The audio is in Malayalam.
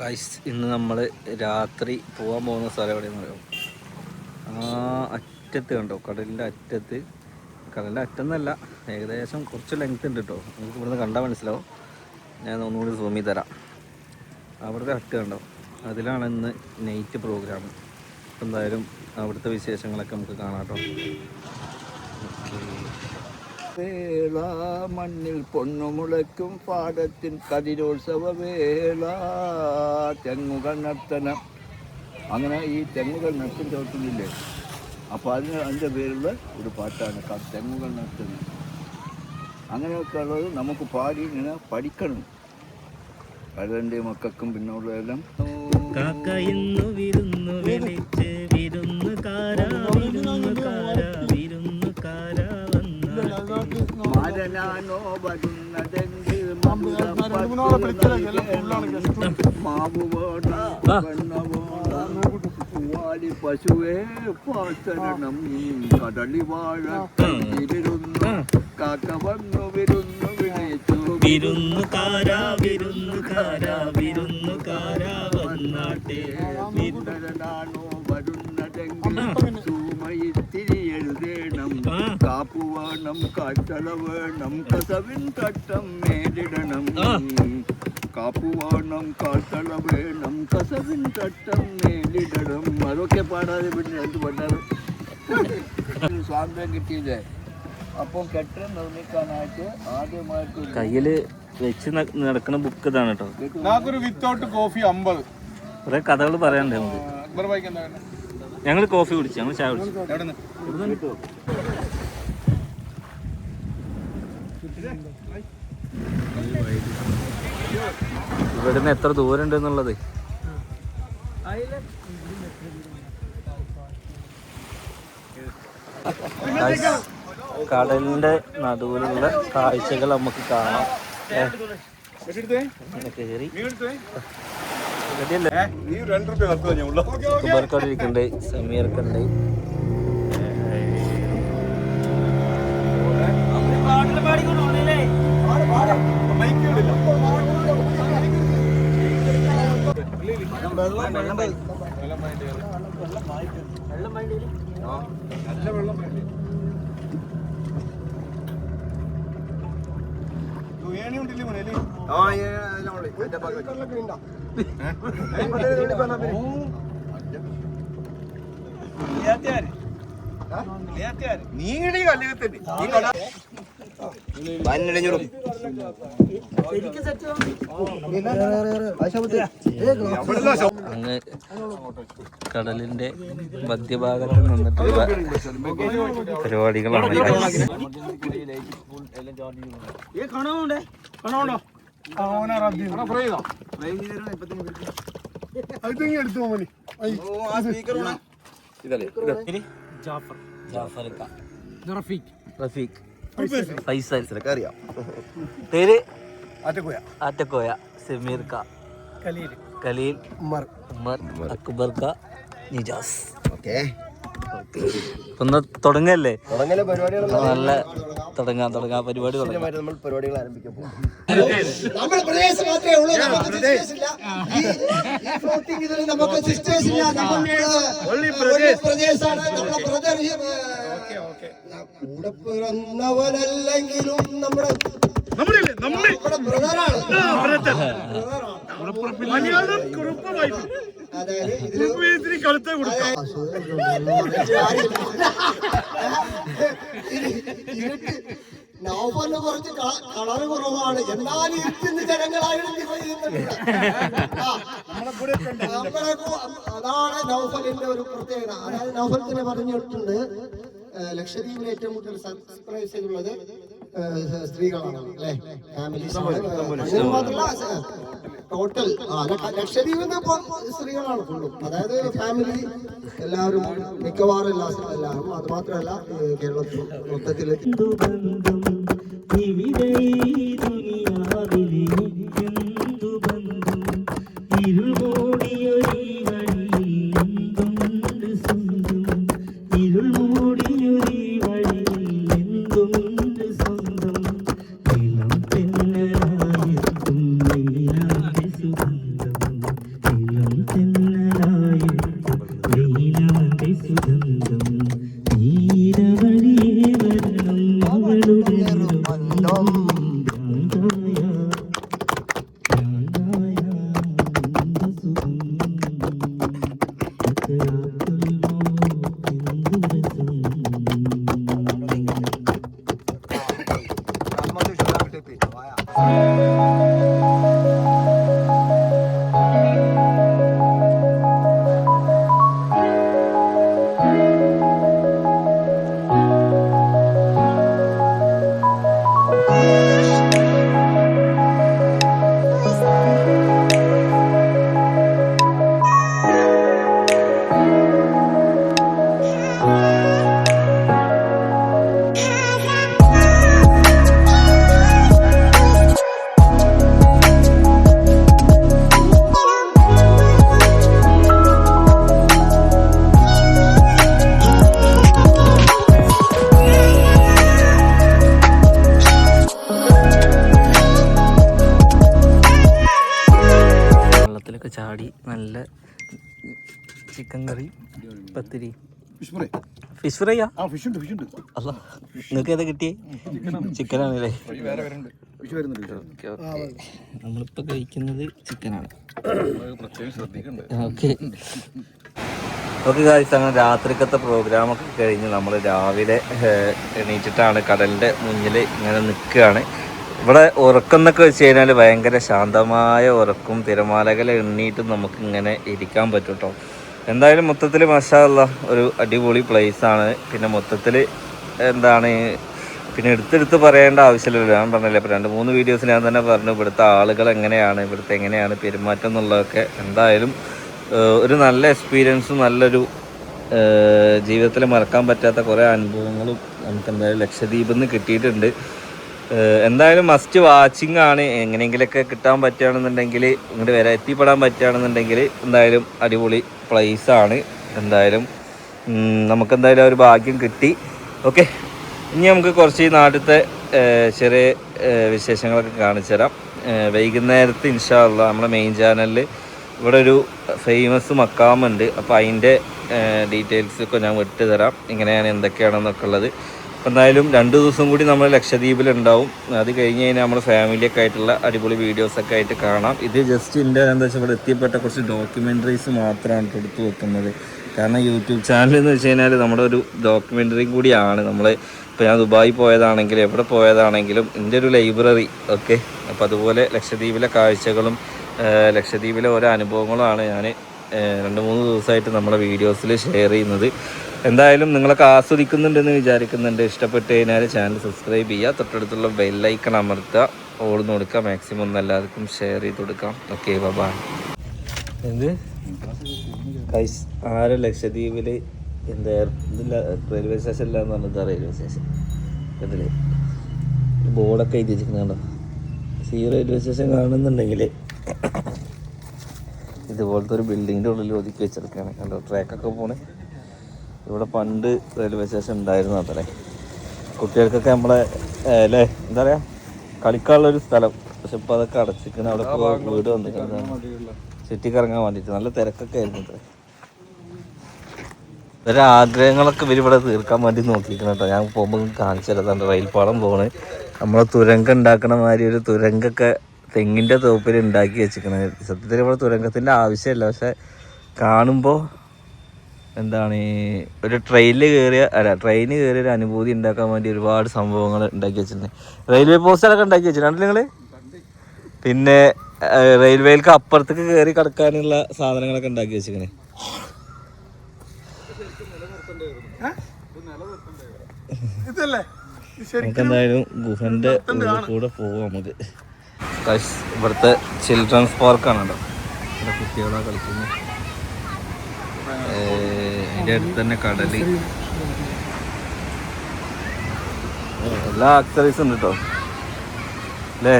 ഗൈസ് ഇന്ന് നമ്മൾ രാത്രി പോകാൻ പോകുന്ന സ്ഥലം എവിടെയെന്ന് അറിയാം? ആ അറ്റത്ത് കണ്ടോ? കടലിന്റെ അറ്റത്ത്. കടലിന്റെ അറ്റന്നല്ല ഏകദേശം കുറച്ച് ലെങ്ത് ഉണ്ട് കേട്ടോ നമുക്ക് ഇവിടുന്ന് കണ്ടാൽ മനസ്സിലാവും. ഞാൻ ഒന്നുകൂടി സൂമി തരാം. അവിടുത്തെ ഹട്ട് കണ്ടോ? അതിലാണ് ഇന്ന് നൈറ്റ് പ്രോഗ്രാം എന്തായാലും അവിടുത്തെ വിശേഷങ്ങളൊക്കെ നമുക്ക് കാണാം കേട്ടോ വേള മണ്ണിൽ പൊണ്ണുമുളയ്ക്കും പാടത്തിൻ കതിരോത്സവ വേള. തെങ്ങുകൾ നർത്തനം അങ്ങനെ ഈ തെങ്ങുകൾ നൃത്തം ചോട്ടുന്നില്ലേ അപ്പോൾ അതിന് അതിന്റെ പേരുള്ള ഒരു പാട്ടാണ് തെങ്ങുകൾ നർത്തനം അങ്ങനെയൊക്കെ ഉള്ളത് നമുക്ക് പാടി ഇങ്ങനെ പഠിക്കണം. കടലിന്റെ മക്കൾക്കും പിന്നെ ഉള്ളതെല്ലാം കാക്ക മരനാനോ വരുന്നതെങ്കിൽ മാവ് വേണ്ട വെണ്ണ വേണ്ട പൂവാലി പശുവേ പാത്തരണം കടലി വാഴത്തിരുന്നു കാക്ക വന്നു വിരുന്നു വിളിച്ചു വിരുന്നുകാരാ വിരുന്നു കാരാ വന്നാട്ടെ മരനാനോ വരുന്നതെങ്കിൽ വേണം കാറ്റള വേണം കസവിൻ കട്ടം മേലിടണം കാപ്പുവാണം കാറ്റള വേണം കസവിൻ കട്ടം മേലിടണം അതൊക്കെ പാടാതെ പിന്നെ എന്ത് പാടാറ് സ്വാതന്ത്ര്യം കിട്ടിയില്ലേ? അപ്പം കെട്ടിടം നിർമ്മിക്കാനായിട്ട് ആദ്യമായിട്ട് കയ്യിൽ വെച്ച് നടക്കുന്ന ബുക്ക് ഇതാണ് കേട്ടോ. നാക്കൊരു വിത്തൗട്ട് കോഫി അമ്പത്. കുറെ കഥകൾ പറയാനുണ്ട് നമുക്ക്. ഞങ്ങൾ കോഫി കുടിച്ചു ഞങ്ങൾ ചായ കുടിച്ചു എവിടെ നിന്ന് ഇവിടുന്ന് എത്ര ദൂരം ഉണ്ട് എന്നുള്ളത് കടലിന്റെ നടുവിലുള്ള കാഴ്ചകൾ നമുക്ക് കാണാം. ഏ, ഇങ്ങനെ കേറി. റെഡിയല്ലേ നീ വെള്ളം വെള്ളം ഉണ്ട്. നല്ല വെള്ളം വേണ്ടി ഏണി അങ്ങ് കടലിന്റെ മധ്യഭാഗത്ത് നിന്നിട്ടുള്ള പരിപാടികളാണ് ഇതല്ലേ ജാഫർ. ജാഫർ റഫീഖ്. റഫീഖ്. ഫൈസൽ പേര്? ആറ്റക്കുയ. ആറ്റക്കോയ. സമീർക്ക കലീൽ. ഉമർ അക്ബർക്ക നിജാസ്. ഇപ്പൊ ഒന്ന് തുടങ്ങല്ലേ? നല്ല തുടങ്ങാം തുടങ്ങാം. പരിപാടി പരിപാടികൾ ആരംഭിക്കാൻ പോകും. നമ്മുടെ പ്രദേശം മാത്രമേ ഉള്ളൂ. നമുക്ക് സിസ്റ്റേഴ്സ് ഇല്ല. ഈ ഈ ഇതിൽ നമുക്ക് സിസ്റ്റേഴ്സ് ഇല്ല. നമ്മുടെ നമ്മുടെ ബ്രദർ കൂടെ പിറന്നവനല്ലെങ്കിലും നമ്മുടെ അതായത് നൗഫലിന് കുറച്ച് കളറ് കുറവാണ്. എന്നാൽ ഇരുത്തുന്ന ജനങ്ങളായിട്ട് അതാണ് നൗഫലിന്റെ ഒരു പ്രത്യേകത. അതായത് നൗഫൽ തന്നെ പറഞ്ഞിട്ടുണ്ട് ലക്ഷദ്വീപിൽ ഏറ്റവും കൂടുതൽ സബ്സ്ക്രൈബ് ചെയ്തുള്ളത് സ്ത്രീകളാണ് അല്ലെ? ഫാമിലീസ് മാത്രമല്ല ടോട്ടൽ ഇപ്പം സ്ത്രീകളാണ് ഫുള്ളും അതായത് ഫാമിലി എല്ലാവരും മിക്കവാറും എല്ലാ എല്ലാവരും അത് മാത്രമല്ല കേരളത്തിൽ മൊത്തത്തിൽ ഇരുൾ മൂടിയൊരീ Oh. ഫിഷ് ഫ്രൈ ആ ഫിഷ് ഉണ്ട് ഫിഷ് ഉണ്ട്. അല്ല നിങ്ങൾക്ക് ഏതാ കിട്ടിയേ? Okay okay. നമ്മളിപ്പോൾ കഴിക്കുന്നത് ചിക്കനാണ്. ഓക്കെ. ഓക്കെ കാഴ്ച അങ്ങനെ രാത്രിക്കത്തെ പ്രോഗ്രാമൊക്കെ കഴിഞ്ഞ് നമ്മൾ രാവിലെ എണീറ്റിട്ടാണ് കടലിന്റെ മുന്നിൽ ഇങ്ങനെ നിൽക്കുകയാണ്. ഇവിടെ ഉറക്കം എന്നൊക്കെ വെച്ച് കഴിഞ്ഞാൽ ഭയങ്കര ശാന്തമായ ഉറക്കും തിരമാലകളെ എണ്ണീട്ടും നമുക്ക് ഇങ്ങനെ ഇരിക്കാൻ പറ്റും കേട്ടോ എന്തായാലും മൊത്തത്തിൽ മഷാല്ല ഒരു അടിപൊളി ആണ്. പിന്നെ മൊത്തത്തിൽ എന്താണ് പിന്നെ എടുത്തെടുത്ത് പറയേണ്ട ആവശ്യമില്ലല്ലോ. ഞാൻ പറഞ്ഞില്ലേ ഇപ്പോൾ രണ്ട് മൂന്ന് വീഡിയോസ് ഞാൻ തന്നെ പറഞ്ഞു. ഇവിടുത്തെ ആളുകൾ എങ്ങനെയാണ് ഇവിടുത്തെ എങ്ങനെയാണ് പെരുമാറ്റം എന്നുള്ളതൊക്കെ എന്തായാലും ഒരു നല്ല എക്സ്പീരിയൻസും നല്ലൊരു ജീവിതത്തിൽ മറക്കാൻ പറ്റാത്ത കുറേ അനുഭവങ്ങളും നമുക്ക് എന്തായാലും ലക്ഷദ്വീപിൽ നിന്ന് കിട്ടിയിട്ടുണ്ട്. എന്തായാലും മസ്റ്റ് വാച്ചിങ് ആണ്. എങ്ങനെയെങ്കിലൊക്കെ കിട്ടാൻ പറ്റുകയാണെന്നുണ്ടെങ്കിൽ ഇങ്ങോട്ട് വരാൻ എത്തിപ്പെടാൻ പറ്റുകയാണെന്നുണ്ടെങ്കിൽ എന്തായാലും അടിപൊളി പ്ലേസ് ആണ്. എന്തായാലും നമുക്ക് നമുക്കെന്തായാലും ഒരു ഭാഗ്യം കിട്ടി. ഓക്കെ ഇനി നമുക്ക് കുറച്ച് നാട്ടിലത്തെ ചെറിയ വിശേഷങ്ങളൊക്കെ കാണിച്ചു തരാം. വൈകുന്നേരത്ത് ഇൻഷാള്ള നമ്മുടെ മെയിൻ ചാനലിൽ ഇവിടെ ഒരു ഫേമസ് മക്കാമുണ്ട്. അപ്പോൾ അതിന്റെ ഡീറ്റെയിൽസൊക്കെ ഞാൻ വിട്ടുതരാം ഇങ്ങനെയാണ് എന്തൊക്കെയാണെന്നൊക്കെ ഉള്ളത്. അപ്പോൾ എന്തായാലും രണ്ട് ദിവസം കൂടി നമ്മൾ ലക്ഷദ്വീപിലുണ്ടാവും. അത് കഴിഞ്ഞ് കഴിഞ്ഞാൽ നമ്മുടെ ഫാമിലിയൊക്കെ ആയിട്ടുള്ള അടിപൊളി വീഡിയോസൊക്കെ ആയിട്ട് കാണാം. ഇത് ജസ്റ്റ് എന്റെ എന്താ വെച്ചാൽ ഇവിടെ എത്തിപ്പെട്ട കുറച്ച് ഡോക്യുമെന്ററീസ് മാത്രമാണ് എടുത്തു വെക്കുന്നത്. കാരണം യൂട്യൂബ് ചാനൽ എന്ന് വെച്ച് കഴിഞ്ഞാൽ നമ്മുടെ ഒരു ഡോക്യുമെന്ററി കൂടിയാണ്. നമ്മൾ ഇപ്പോൾ ഞാൻ ദുബായി പോയതാണെങ്കിലും എവിടെ പോയതാണെങ്കിലും എന്റെ ഒരു ലൈബ്രറി ഓക്കെ അപ്പോൾ അതുപോലെ ലക്ഷദ്വീപിലെ കാഴ്ചകളും ലക്ഷദ്വീപിലെ ഓരോ അനുഭവങ്ങളുമാണ് ഞാൻ രണ്ട് മൂന്ന് ദിവസമായിട്ട് നമ്മുടെ വീഡിയോസിൽ ഷെയർ ചെയ്യുന്നത്. എന്തായാലും നിങ്ങളൊക്കെ ആസ്വദിക്കുന്നുണ്ടെന്ന് വിചാരിക്കുന്നുണ്ട്. ഇഷ്ടപ്പെട്ട് കഴിഞ്ഞാൽ ചാനൽ സബ്സ്ക്രൈബ് ചെയ്യുക. തൊട്ടടുത്തുള്ള ബെല്ലൈക്കൺ അമർത്തുക. ഓടുന്ന് കൊടുക്കുക. മാക്സിമം ഒന്ന് എല്ലാവർക്കും ഷെയർ ചെയ്ത് കൊടുക്കാം. ഓക്കെ ബാബാ എന്ത്? കൈസ് ആറ് ലക്ഷദ്വീപിൽ എന്താ റെയിൽവേ എന്ന് പറഞ്ഞത് റെയിൽവേ സ്റ്റേഷൻ ഇതിൽ ബോർഡൊക്കെ എഴുതി വെച്ചിരിക്കുന്നുണ്ടോ സീ റെയിൽവേ സ്റ്റേഷൻ കാണുന്നുണ്ടെങ്കിൽ ഇതുപോലത്തെ ഒരു ബിൽഡിങ്ങിന്റെ ഉള്ളിൽ ഒതുക്കി വെച്ചിരിക്കുകയാണ് കണ്ടോ? ട്രാക്കൊക്കെ പോണേ. ഇവിടെ പണ്ട് റെയിൽവേ സ്റ്റേഷൻ ഉണ്ടായിരുന്നു അത്രേ. കുട്ടികൾക്കൊക്കെ നമ്മളെ അല്ലേ എന്താ കളിക്കാനുള്ള ഒരു സ്ഥലം. പക്ഷെ ഇപ്പോൾ അതൊക്കെ അടച്ചിരിക്കണം. അവിടെ ഇപ്പോൾ വീട് വന്നിരിക്കുന്നത് കറങ്ങാൻ വേണ്ടിയിട്ട്. നല്ല തിരക്കൊക്കെ ആയിരുന്നു അത്രേ ഇവരെ ആഗ്രഹങ്ങളൊക്കെ ഇവർ ഇവിടെ തീർക്കാൻ വേണ്ടി നോക്കിയിരിക്കണം കേട്ടോ. ഞാൻ പോകുമ്പോൾ കാണിച്ചു തരാം. റെയിൽ പാളം പോണ്. നമ്മളെ തുരങ്കം ഉണ്ടാക്കണ മാതിരി ഒരു തുരങ്കൊക്കെ തെങ്ങിന്റെ തോപ്പിൽ ഉണ്ടാക്കി വെച്ചിരിക്കണത് സത്യത്തിൽ ഇവിടെ തുരങ്കത്തിന്റെ ആവശ്യമില്ല. പക്ഷെ കാണുമ്പോൾ എന്താണ് ഈ ഒരു ട്രെയിനിൽ കയറിയ അല്ല ട്രെയിനിൽ കയറിയ ഒരു അനുഭൂതി ഉണ്ടാക്കാൻ വേണ്ടി ഒരുപാട് സംഭവങ്ങൾ ഉണ്ടാക്കി വെച്ചിട്ടുണ്ട്. റെയിൽവേ പോസ്റ്ററൊക്കെ ഉണ്ടാക്കി വെച്ചിട്ടുണ്ട് നിങ്ങൾ പിന്നെ റെയിൽവേയിലേക്ക് അപ്പുറത്തേക്ക് കയറി കിടക്കാനുള്ള സാധനങ്ങളൊക്കെ ഉണ്ടാക്കി വെച്ചിങ്ങനെ നമുക്കെന്തായാലും ഗുഹന്റെ എന്തായാലും ഗുഹന്റെ കൂടെ പോവാം നമുക്ക്. ഇവിടുത്തെ ചിൽഡ്രൻസ് പാർക്കാണ് കേട്ടോ ഇവിടെ കളിക്കുന്നത്. കളിക്കുന്നു ഏഹ്, അതിന്റെ അടുത്ത് തന്നെ കടൽ എല്ലാ ആക്സറീസും ഉണ്ട് കേട്ടോ അല്ലേ